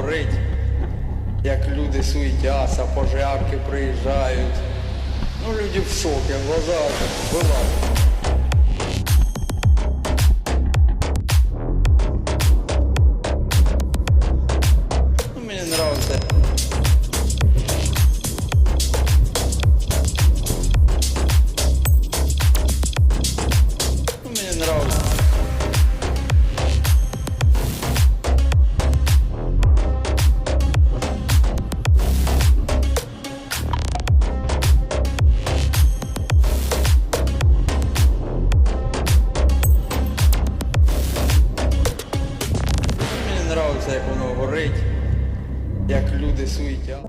горить, як люди суетяться, пожарки приїжджають. Ну, люди в шокі, глаза вилазять. подобається, як воно горить, як люди суетять.